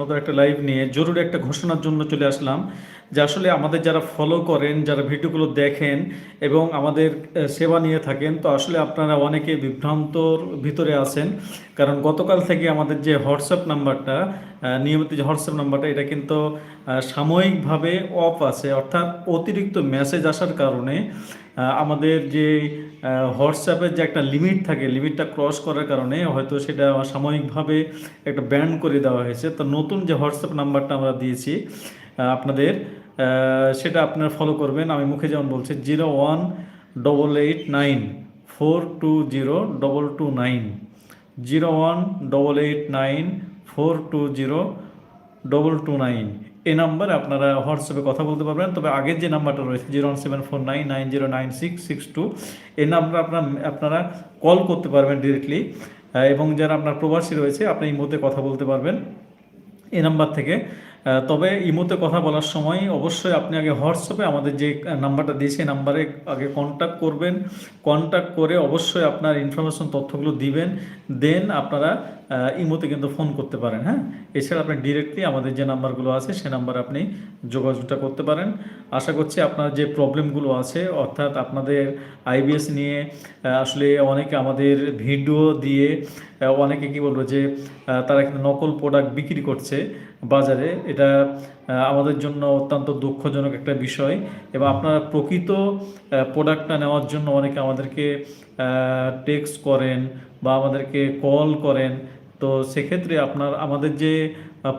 নতুন একটা লাইভ নিয়ে জরুরি একটা ঘোষণার জন্য চলে আসলাম, যে আসলে আমাদের যারা ফলো করেন, যারা ভিডিওগুলো দেখেন এবং আমাদের সেবা নিয়ে থাকেন, তো আসলে আপনারা অনেকে বিভ্রান্তর ভিতরে আছেন। কারণ গতকাল থেকে আমাদের যে হোয়াটসঅ্যাপ নাম্বারটা নিয়মিত যে হোয়াটসঅ্যাপ নাম্বারটা, এটা কিন্তু সাময়িকভাবে অফ আছে, অর্থাৎ অতিরিক্ত মেসেজ আসার কারণে আমাদের যে হোয়াটসঅ্যাপের যে একটা লিমিট থাকে লিমিটটা ক্রস করার কারণে হয়তো সেটা সাময়িকভাবে একটা ব্যান করে দেওয়া হয়েছে। তো নতুন যে হোয়াটসঅ্যাপ নাম্বারটা আমরা দিয়েছি আপনাদের সেটা আপনারা ফলো করবেন। আমি মুখে যেমন বলছি zero one double eight nine four two zero double two nine zero one double eight nine four two zero double two nine এই নাম্বারে আপনারা হোয়াটসঅ্যাপে কথা বলতে পারবেন। তবে আগের যে নাম্বারটা রয়েছে, zero one seven four nine nine zero nine six six two, এই নাম্বারে আপনার, আপনারা কল করতে পারবেন ডিরেক্টলি এবং যারা আপনার প্রবাসী রয়েছে আপনি এই মুহূর্তে কথা বলতে পারবেন। এই নাম্বার থেকে তবে ইমোতে কথা বলার সময় অবশ্যই আপনি আগে হোয়াটসঅ্যাপে আমাদের যে নাম্বারটা দিয়েছি নাম্বারে আগে কন্ট্যাক্ট করবেন। কন্ট্যাক্ট করে অবশ্যই আপনার ইনফরমেশন তথ্যগুলো দিবেন। দেন আপনারা ইমোতে কিন্তু ফোন করতে পারেন হ্যাঁ? এছাড়া আপনি ডিরেক্টলি আমাদের যে নাম্বারগুলো আছে, সে নাম্বারে আপনি যোগাযোগটা করতে পারেন। আশা করছি আপনার যে প্রবলেমগুলো আছে, অর্থাৎ আপনাদের আইবিএস নিয়ে আসলে অনেকে আমাদের ভিডিও দিয়ে অনেকে কি বলব যে তারা কিন্তু নকল প্রোডাক্ট বিক্রি করছে। বাজারে। এটা আমাদের জন্য অত্যন্ত দুঃখজনক একটা বিষয় এবং আপনারা প্রকৃত প্রোডাক্টটা নেওয়ার জন্য অনেকে আমাদেরকে টেক্সট করেন বা আমাদেরকে কল করেন। তো সেক্ষেত্রে আপনার, আমাদের যে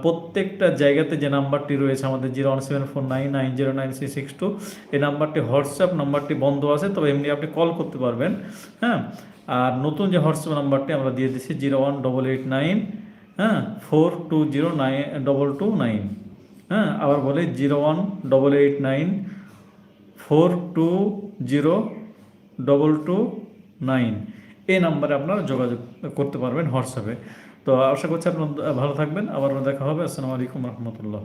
প্রত্যেকটা জায়গাতে যে নাম্বারটি রয়েছে, আমাদের zero one seven four nine nine zero nine six six two, এই নাম্বারটি, হোয়াটসঅ্যাপ নাম্বারটি বন্ধ আছে, তবে এমনি আপনি কল করতে পারবেন। হ্যাঁ? আর নতুন যে হোয়াটসঅ্যাপ নাম্বারটি আমরা দিয়ে দিচ্ছি zero one double eight nine হ্যাঁ four two zero nine double two nine হ্যাঁ আবার বলে zero one double eight nine four two zero double two nine এই নাম্বারে আপনারা যোগাযোগ করতে পারবেন হোয়াটসঅ্যাপে। তো আশা করছি আপনার ভালো থাকবেন। আবার দেখা হবে। আসসালামু আলাইকুম রহমতুল্লাহ।